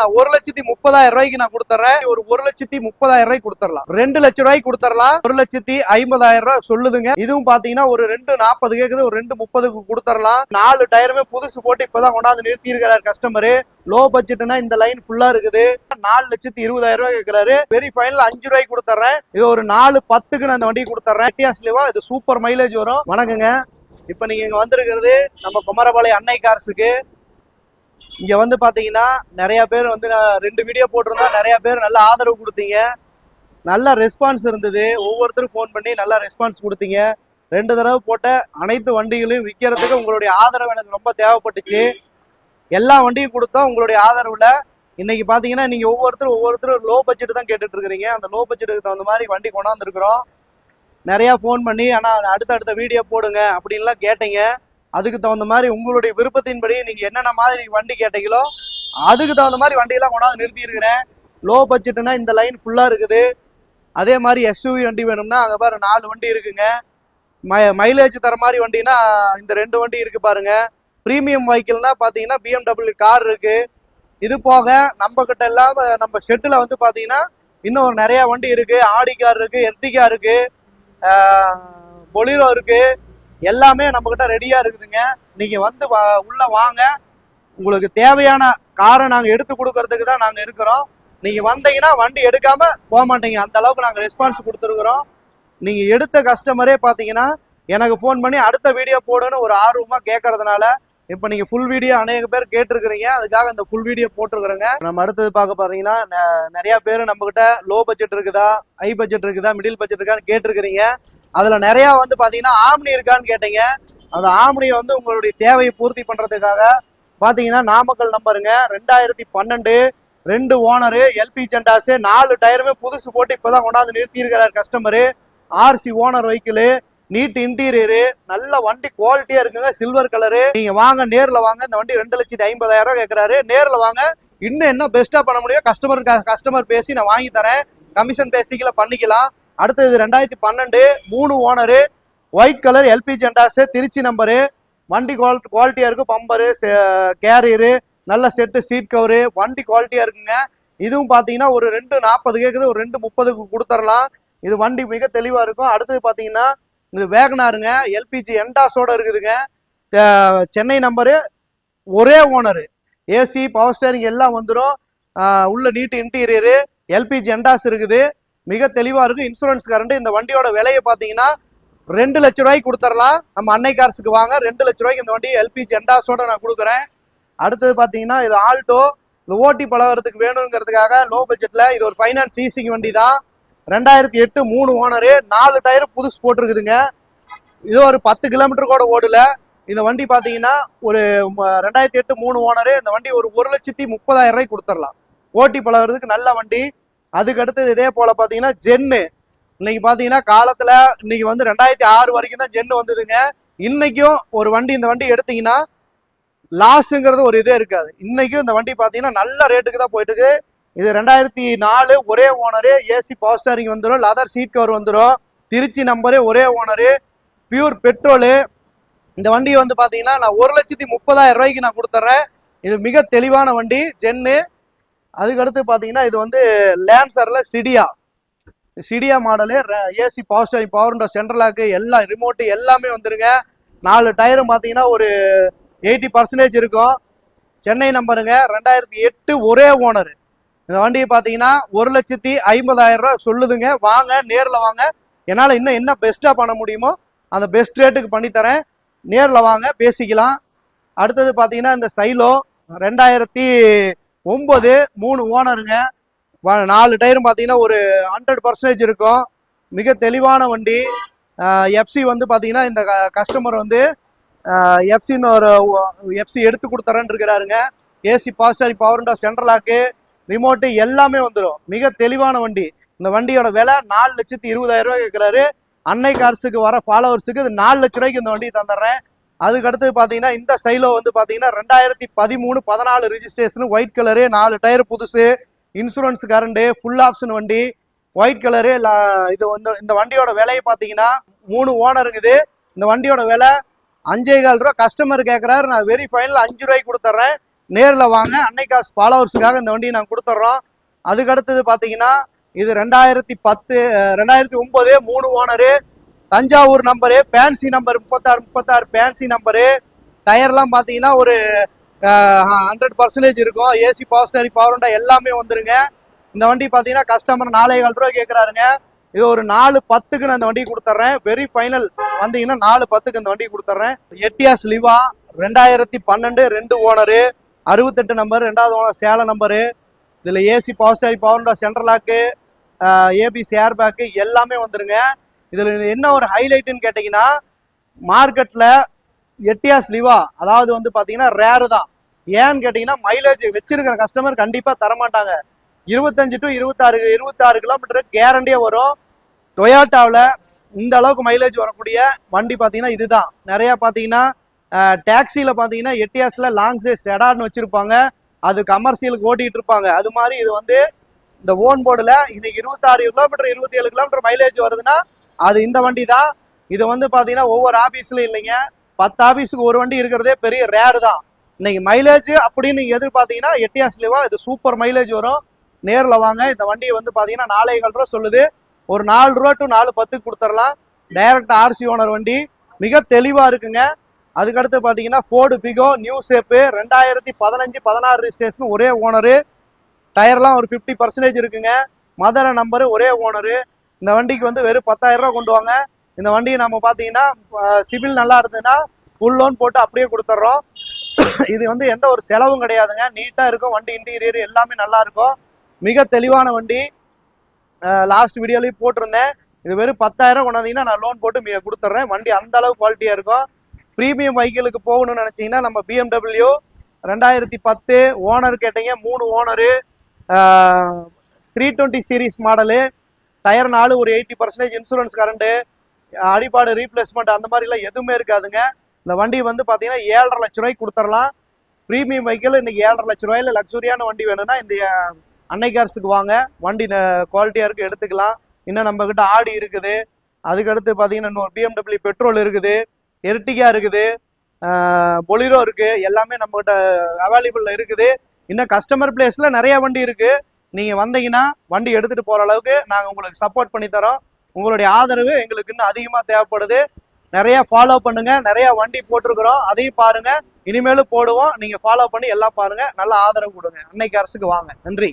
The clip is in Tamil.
நான் ஒரு லட்சத்தி முப்பதாயிரம் ரூபாய்க்கு நான் கொடுத்துறேன் ஒரு ஒரு லட்சத்தி முப்பதாயிரம் ரூபாய்க்கு கொடுத்துடலாம் ரெண்டு லட்சம் ரூபாய்க்கு கொடுத்துடலாம் ஒரு லட்சத்தி ஐம்பதாயிரம் ரூபாய் சொல்லுதுங்க. இதுவும் பாத்தீங்கன்னா ஒரு ரெண்டு நாற்பது கேக்குது ஒரு ரெண்டு முப்பதுக்கு கொடுத்துடலாம் நாலு டயருமே புதுசு போட்டு இப்பதான் கொண்டாந்து நிறுத்தி இருக்கிறார் கஸ்டமரு லோ பட்ஜெட்னா இந்த லைன் ஃபுல்லா இருக்குது. நாலு லட்சத்தி இருபதாயிரம் ரூபாய் கேட்கிறாரு வெரி ஃபைனல் அஞ்சு ரூபாய்க்கு கொடுத்துறேன் இது ஒரு நாலு பத்துக்கு நான் இந்த வண்டி கொடுத்துறேன் டியாஸ்லிவா இது சூப்பர் மைலேஜ் வரும். வணக்கங்க. இப்போ நீங்க இங்க வந்திருக்கிறது நம்ம குமரபாளையம் அன்னை கார்ஸுக்கு இங்க வந்து பாத்தீங்கன்னா நிறைய பேர் வந்து நான் ரெண்டு வீடியோ போட்டிருந்தா நிறைய பேர் நல்ல ஆதரவு கொடுத்தீங்க. நல்ல ரெஸ்பான்ஸ் இருந்தது. ஒவ்வொருத்தரும் ஃபோன் பண்ணி நல்லா ரெஸ்பான்ஸ் கொடுத்தீங்க. ரெண்டு தடவை போட்ட அனைத்து வண்டிகளையும் விற்கிறதுக்கு உங்களுடைய ஆதரவு எனக்கு ரொம்ப தேவைப்பட்டுச்சு. எல்லா வண்டியும் கொடுத்தோம் உங்களுடைய ஆதரவுல. இன்னைக்கு பாத்தீங்கன்னா நீங்க ஒவ்வொருத்தரும் ஒவ்வொருத்தரும் லோ பட்ஜெட் தான் கேட்டுட்டு இருக்கிறீங்க. அந்த லோ பட்ஜெட்டுக்கு தகுந்த மாதிரி வண்டி கொண்டாந்துருக்குறோம். நிறைய ஃபோன் பண்ணி ஆனா அடுத்த அடுத்த வீடியோ போடுங்க அப்படின்லாம் கேட்டீங்க. அதுக்கு தகுந்த மாதிரி உங்களுடைய விருப்பத்தின்படி நீங்கள் என்னென்ன மாதிரி வண்டி கேட்டீங்களோ அதுக்கு தகுந்த மாதிரி வண்டியெல்லாம் கொண்டாந்து நிறுத்தி இருக்கிறேன் லோ பட்ஜெட்னா இந்த லைன் ஃபுல்லாக இருக்குது. அதே மாதிரி எஸ்யூவி வண்டி வேணும்னா அங்கே பாரு நாலு வண்டி இருக்குங்க. மை மைலேஜ் தர மாதிரி வண்டினா இந்த ரெண்டு வண்டி இருக்குது பாருங்க. ப்ரீமியம் வெஹிக்கிள்னா பார்த்தீங்கன்னா பிஎம்டபிள்யூ கார் இருக்குது இது போக நம்ம கிட்ட இல்லாம நம்ம ஷெட்டில் வந்து பார்த்தீங்கன்னா இன்னும் நிறையா வண்டி இருக்குது ஆடி கார் இருக்குது எர்டிகா இருக்குது பொலிரோ இருக்குது எல்லாமே நம்ம கிட்ட ரெடியா இருக்குதுங்க. நீங்க வந்து வா- உள்ள வாங்க. உங்களுக்கு தேவையான காரை நாங்க எடுத்து கொடுக்கறதுக்கு தான் நாங்க இருக்கிறோம். நீங்க வந்தீங்கன்னா வண்டி எடுக்காம போக மாட்டீங்க. அந்த அளவுக்கு நாங்க ரெஸ்பான்ஸ் கொடுத்துருக்குறோம். நீங்க எடுத்த கஸ்டமரே பாத்தீங்கன்னா எனக்கு ஃபோன் பண்ணி அடுத்த வீடியோ போடுன்னு ஒரு ஆர்வமா கேட்கறதுனால இப்போ நீங்கள் ஃபுல் வீடியோ அநேக பேர் கேட்டிருக்கிறீங்க. அதுக்காக இந்த ஃபுல் வீடியோ போட்டிருக்கிறேங்க. நம்ம அடுத்தது பார்க்க பாத்தீங்கன்னா ந- நிறைய பேர் நம்மக்கிட்ட லோ பட்ஜெட் இருக்குதா ஹை பட்ஜெட் இருக்குதா மிடில் பட்ஜெட் இருக்கான்னு கேட்டிருக்கிறீங்க. அதில் நிறையா வந்து பார்த்தீங்கன்னா ஆம்னி இருக்கான்னு கேட்டீங்க. அந்த ஆம்னியை வந்து உங்களுடைய தேவையை பூர்த்தி பண்ணுறதுக்காக பார்த்தீங்கன்னா நாமக்கல் நம்பருங்க. ரெண்டாயிரத்தி பன்னெண்டு ரெண்டு ஓனரு எல்பி ஜெண்டாஸு நாலு டயருமே புதுசு போட்டு இப்பதான் கொண்டாந்து நிறுத்தியிருக்கிறார் customer RC owner vehicle neat interior நல்ல வண்டி குவாலிட்டியா இருக்குங்க சில்வர் கலரு நீங்க வாங்க நேர்ல வாங்க இந்த வண்டி ரெண்டு லட்சத்தி ஐம்பதாயிரம் ரூபாய் கேட்கறாரு நேர்ல வாங்க. இன்னும் என்ன பெஸ்டா பண்ண முடியும்? கஸ்டமர் கஸ்டமர் பேசி நான் வாங்கி தரேன். கமிஷன் பேசிக்கல பண்ணிக்கலாம். அடுத்தது ரெண்டாயிரத்தி பன்னெண்டு மூணு ஓனரு ஒயிட் கலர் எல்பி ஜெண்டாஸ் திருச்சி நம்பரு வண்டி குவாலிட்டி குவாலிட்டியா இருக்கு பம்பரு கேரியரு நல்ல செட்டு சீட் கவரு வண்டி குவாலிட்டியா இருக்குங்க. இதுவும் பாத்தீங்கன்னா ஒரு ரெண்டு நாற்பது கேக்குது ஒரு ரெண்டு முப்பதுக்கு கொடுத்துடலாம் இது வண்டி மிக தெளிவா இருக்கும். அடுத்தது பாத்தீங்கன்னா இது வேகனாருங்க எல்பிஜி என்டாஸோட இருக்குதுங்க. சென்னை நம்பரு ஒரே ஓனரு ஏசி பவர் ஸ்டேரிங் எல்லாம் வந்துடும் உள்ள நீட்டு இன்டீரியரு எல்பிஜி என்டாஸ் இருக்குது. மிக தெளிவாக இருக்கும் இன்சூரன்ஸ் கரண்ட் இந்த வண்டியோட விலையை பார்த்தீங்கன்னா ரெண்டு லட்ச ரூபாய்க்கு கொடுத்துடலாம் நம்ம அன்னை கார்ஸுக்கு வாங்க. ரெண்டு லட்ச ரூபாய்க்கு இந்த வண்டி எல்பிஜி என்டாஸோட நான் கொடுக்குறேன். அடுத்தது பார்த்தீங்கன்னா இது ஆல்டோ இந்த ஓட்டி பழகிறதுக்கு வேணுங்கிறதுக்காக லோ பட்ஜெட்டில் இது ஒரு ஃபைனான்ஸ் ஈஸிங் வண்டி தான் ரெண்டாயிரத்தி எட்டு மூணு ஓனரு நாலு டயர் புதுசு போட்டிருக்குதுங்க. இது ஒரு பத்து கிலோமீட்டர் கூட ஓடல. இந்த வண்டி பார்த்தீங்கன்னா ஒரு ரெண்டாயிரத்தி எட்டு மூணு ஓனரு இந்த வண்டி ஒரு ஒரு லட்சத்தி முப்பதாயிரம் ரூபாய்க்கு கொடுத்துடலாம். ஓட்டி பழகிறதுக்கு நல்ல வண்டி. அதுக்கு அடுத்தது இதே போல பார்த்தீங்கன்னா ஜென்னு. இன்னைக்கு பார்த்தீங்கன்னா காலத்தில் இன்னைக்கு வந்து ரெண்டாயிரத்தி ஆறு வரைக்கும் தான் ஜென்னு வந்ததுங்க. இன்னைக்கும் ஒரு வண்டி இந்த வண்டி எடுத்தீங்கன்னா லாஸுங்கிறது ஒரு இதே இருக்காது. இன்னைக்கும் இந்த வண்டி பார்த்தீங்கன்னா நல்ல ரேட்டுக்கு தான் போயிட்டு இருக்கு இது ரெண்டாயிரத்தி நாலு ஒரே ஓனரு ஏசி பவர் ஸ்டாரிங் வந்துடும் லெதர் சீட் கவர் வந்துடும் திருச்சி நம்பரு ஒரே ஓனரு. பியூர் பெட்ரோலு இந்த வண்டி வந்து பார்த்தீங்கன்னா நான் ஒரு லட்சத்தி முப்பதாயிரம் ரூபாய்க்கு நான் கொடுத்துட்றேன் இது மிக தெளிவான வண்டி ஜென்னு. அதுக்கடுத்து பார்த்தீங்கன்னா இது வந்து லேன்சரில் சிடியா சிடியா model AC power steering power window central lock எல்லாம் ரிமோட்டு எல்லாமே வந்துருங்க. நாலு டயரும் பார்த்தீங்கன்னா ஒரு எயிட்டி பர்சன்டேஜ் இருக்கும். சென்னை நம்பருங்க ரெண்டாயிரத்தி எட்டு ஒரே ஓனரு. இந்த வண்டியை பார்த்தீங்கன்னா ஒரு லட்சத்தி ஐம்பதாயிரம் ரூபா சொல்லுதுங்க. வாங்க நேரில் வாங்க. என்னால் இன்னும் என்ன பெஸ்ட்டாக பண்ண முடியுமோ அந்த பெஸ்ட் ரேட்டுக்கு பண்ணித்தரேன். நேரில் வாங்க பேசிக்கலாம். அடுத்தது பார்த்தீங்கன்னா இந்த சைலோ ரெண்டாயிரத்தி ஒம்பது மூணு ஓனருங்க. வ- நாலு டயரும் பார்த்தீங்கன்னா ஒரு ஹண்ட்ரட் பர்சன்டேஜ் இருக்கும். மிக தெளிவான வண்டி. எஃப்சி வந்து பார்த்தீங்கன்னா இந்த கஸ்டமர் வந்து எஃப்சின்னு ஒரு எஃப்சி எடுத்து கொடுத்துறேன்னு இருக்கிறாருங்க. ஏசி பாஸ்டாரி பவர் விண்டோ சென்ட்ரலாக்கு ரிமோட்டு எல்லாமே வந்துடும் மிக தெளிவான வண்டி. இந்த வண்டியோட விலை நாலு லட்சத்தி இருபதாயிரம் ரூபாய் கேட்குறாரு அன்னை கார்ஸுக்கு வர ஃபாலோவர்ஸுக்கு இது நாலு லட்ச ரூபாய்க்கு இந்த வண்டியை தந்துடுறேன். அதுக்கு அடுத்து பார்த்தீங்கன்னா இந்த சைலோ வந்து பார்த்தீங்கன்னா ரெண்டாயிரத்தி பதிமூணு பதினாலு ரிஜிஸ்ட்ரேஷன் ஒயிட் கலரு நாலு டயர் புதுசு இன்சூரன்ஸ் கரண்டு ஃபுல் ஆப்ஷன் வண்டி. ஒயிட் கலரு இது வந்து இந்த வண்டியோட விலையை பார்த்தீங்கன்னா மூணு ஓனர் இருக்குது இந்த வண்டியோட விலை அஞ்சே கால் ரூபா கஸ்டமர் கேட்குறாரு நான் வெரி ஃபைனல் அஞ்சு ரூபாய்க்கு கொடுத்துட்றேன். நேரில் வாங்க. அன்னை ஃபாலோவர்ஸுக்காக இந்த வண்டியை நாங்கள் கொடுத்துட்றோம் அதுக்கு அடுத்தது பார்த்தீங்கன்னா இது ரெண்டாயிரத்தி பத்து ரெண்டாயிரத்தி ஒம்பது மூணு owner. Thanjavur number fancy number முப்பத்தாறு முப்பத்தாறு பேன்சி நம்பரு. டயர்லாம் பார்த்தீங்கன்னா ஒரு ஹண்ட்ரட் பர்சன்டேஜ் இருக்கும். AC power steering power window எல்லாமே வந்துருங்க. இந்த வண்டி பார்த்தீங்கன்னா கஸ்டமர் நாலே கால் ரூபா கேட்குறாருங்க இது ஒரு நாலு பத்துக்கு நான் இந்த வண்டி கொடுத்துட்றேன் வெரி ஃபைனல் வந்தீங்கன்னா நாலு பத்துக்கு இந்த வண்டி கொடுத்துட்றேன் எட்டியாஸ் லிவா ரெண்டாயிரத்தி பன்னெண்டு ரெண்டு ஓனரு. அறுபத்தெட்டு நம்பர் ரெண்டாவது ஓனர் சேலம் நம்பரு இதில் AC power steering power central lock ABC air bag எல்லாமே வந்துருங்க. இதில் என்ன ஒரு ஹைலைட்டுன்னு கேட்டிங்கன்னா மார்க்கெட்டில் எட்டியாஸ் லிவா அதாவது வந்து பார்த்தீங்கன்னா ரேரு தான். ஏன்னு கேட்டிங்கன்னா மைலேஜ் வச்சிருக்கிற கஸ்டமர் கண்டிப்பாக தரமாட்டாங்க. இருபத்தஞ்சு டு இருபத்தாறு இருபத்தாறு கிலோமீட்டர் கேரண்டியாக வரும். டொயாட்டாவில் இந்த அளவுக்கு மைலேஜ் வரக்கூடிய வண்டி பார்த்தீங்கன்னா இதுதான். நிறையா பார்த்தீங்கன்னா டாக்ஸியில் பார்த்தீங்கன்னா எட்டியாஸில் லாங் சைஸ் செடான்னு வச்சுருப்பாங்க. அது கமர்ஷியலுக்கு ஓட்டிகிட்டு இருப்பாங்க. அது மாதிரி இது வந்து இந்த ஓன் போர்டில் இன்னைக்கு இருபத்தாறு கிலோமீட்டர் இருபத்தி ஏழு கிலோமீட்டர் மைலேஜ் வருதுன்னா அது இந்த வண்டி தான் இது வந்து பார்த்தீங்கன்னா ஒவ்வொரு ஆஃபீஸ்லையும் இல்லைங்க. பத்து ஆஃபீஸுக்கு ஒரு வண்டி இருக்கிறதே பெரிய ரேர் தான். இன்னைக்கு மைலேஜ் அப்படின்னு நீங்கள் எதிர்பார்த்தீங்கன்னா எட்டியாஸ்லேவா இது சூப்பர் மைலேஜ் வரும். நேரில் வாங்க. இந்த வண்டியை வந்து பார்த்தீங்கன்னா நாலே கால் ரூபா சொல்லுது. ஒரு நாலு ரூபா டு நாலு பத்துக்கு கொடுத்துடலாம். டைரக்ட் ஆர்சி ஓனர் வண்டி. மிக தெளிவாக இருக்குங்க. அதுக்கடுத்து பார்த்தீங்கன்னா ஃபோர்டு பிகோ நியூ ஷேப்பு ரெண்டாயிரத்தி பதினஞ்சு பதினாறு ரிஜிஸ்ட்ரேஷன் ஒரே ஓனரு டயர்லாம் ஒரு ஃபிஃப்டி பர்சன்டேஜ் இருக்குங்க. மதர நம்பரு ஒரே ஓனரு இந்த வண்டிக்கு வந்து வெறும் பத்தாயிரரூவா ரூபா கொண்டு வாங்க. இந்த வண்டியை நம்ம பார்த்தீங்கன்னா சிவில் நல்லா இருந்ததுன்னா ஃபுல் லோன் போட்டு அப்படியே கொடுத்துட்றோம் இது வந்து எந்த ஒரு செலவும் கிடையாதுங்க. நீட்டாக இருக்கும். வண்டி இன்டீரியர் எல்லாமே நல்லா இருக்கும். மிக தெளிவான வண்டி. லாஸ்ட் வீடியோலையும் போட்டிருந்தேன். இது வெறும் பத்தாயிரம் கொண்டாந்தீங்கன்னா நான் லோன் போட்டு மிக கொடுத்துட்றேன் வண்டி அந்த அளவு குவாலிட்டியாக இருக்கும். ப்ரீமியம் வெஹிக்கிளுக்கு போகணும்னு நினச்சிங்கன்னா நம்ம பிஎம்டபிள்யூ ரெண்டாயிரத்தி பத்து ஓனர் கேட்டீங்க. மூணு owner. Three twenty series model tyre நாலு ஒரு எயிட்டி பர்சன்டேஜ் இன்சூரன்ஸ் கரண்ட்டு அடிபாடு ரீப்ளேஸ்மெண்ட் அந்த மாதிரிலாம் எதுவுமே இருக்காதுங்க. இந்த வண்டி வந்து பார்த்தீங்கன்னா ஏழரை லட்ச ரூபாய்க்கு கொடுத்துடலாம் ப்ரீமியம் வெஹிக்கிள் இன்னைக்கு ஏழரை லட்ச ரூபாயில் லக்ஸுரியான வண்டி வேணும்னா இந்த அன்னை கார்ஸுக்கு வாங்க. வண்டி குவாலிட்டியாக இருக்குது எடுத்துக்கலாம். இன்னும் நம்மக்கிட்ட ஆடி இருக்குது. அதுக்கடுத்து பார்த்தீங்கன்னா இன்னொரு பிஎம்டபிள்யூ பெட்ரோல் இருக்குது. எர்டிகா இருக்குது. பொலிரோ இருக்குது எல்லாமே நம்மகிட்ட அவைலபிளில் இருக்குது. இன்னும் கஸ்டமர் பிளேஸில் நிறைய வண்டி இருக்குது நீங்கள் வந்தீங்கன்னா வண்டி எடுத்துகிட்டு போகிற அளவுக்கு நாங்கள் உங்களுக்கு சப்போர்ட் பண்ணி தரோம். உங்களுடைய ஆதரவு எங்களுக்கு இன்னும் அதிகமாக தேவைப்படுது. நிறைய ஃபாலோ பண்ணுங்க. நிறைய வண்டி போட்டிருக்கிறோம். அதையும் பாருங்க. இனிமேலும் போடுவோம். நீங்க ஃபாலோ பண்ணி எல்லாம் பாருங்க. நல்ல ஆதரவு கொடுங்க. அன்னைக்கு அரசுக்கு வாங்க. நன்றி.